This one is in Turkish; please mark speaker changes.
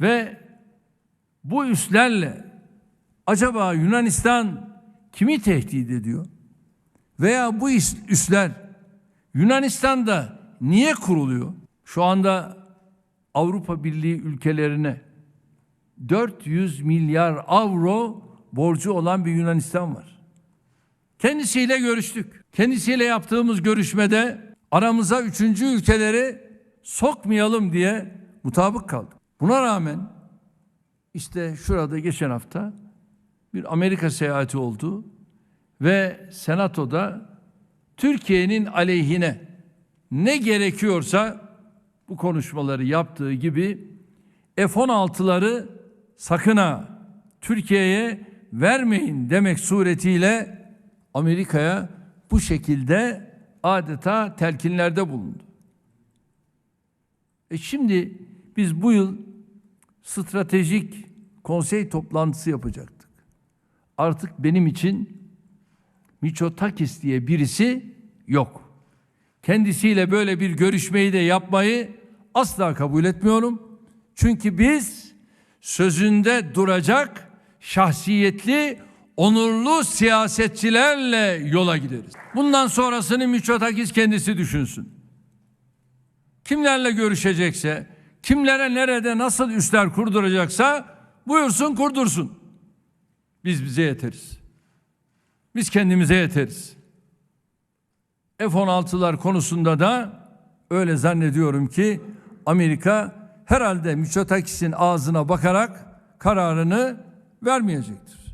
Speaker 1: Ve bu üslerle acaba Yunanistan kimi tehdit ediyor? Veya bu üsler Yunanistan'da niye kuruluyor? Şu anda Avrupa Birliği ülkelerine 400 milyar avro borcu olan bir Yunanistan var. Kendisiyle görüştük. Kendisiyle yaptığımız görüşmede aramıza üçüncü ülkeleri sokmayalım diye mutabık kaldık. Buna rağmen işte şurada geçen hafta bir Amerika seyahati oldu ve senatoda Türkiye'nin aleyhine ne gerekiyorsa bu konuşmaları yaptığı gibi F-16'ları sakın ha Türkiye'ye vermeyin demek suretiyle Amerika'ya bu şekilde adeta telkinlerde bulundu. E şimdi biz bu yıl stratejik konsey toplantısı yapacaktık. Artık benim için Miçotakis diye birisi yok. Kendisiyle böyle bir görüşmeyi de yapmayı asla kabul etmiyorum. Çünkü biz sözünde duracak şahsiyetli, onurlu siyasetçilerle yola gideriz. Bundan sonrasını Miçotakis kendisi düşünsün. Kimlerle görüşecekse, kimlere nerede nasıl üsler kurduracaksa buyursun kurdursun. Biz bize yeteriz. Biz kendimize yeteriz. F-16'lar konusunda da öyle zannediyorum ki Amerika herhalde Mitsotakis'in ağzına bakarak kararını vermeyecektir.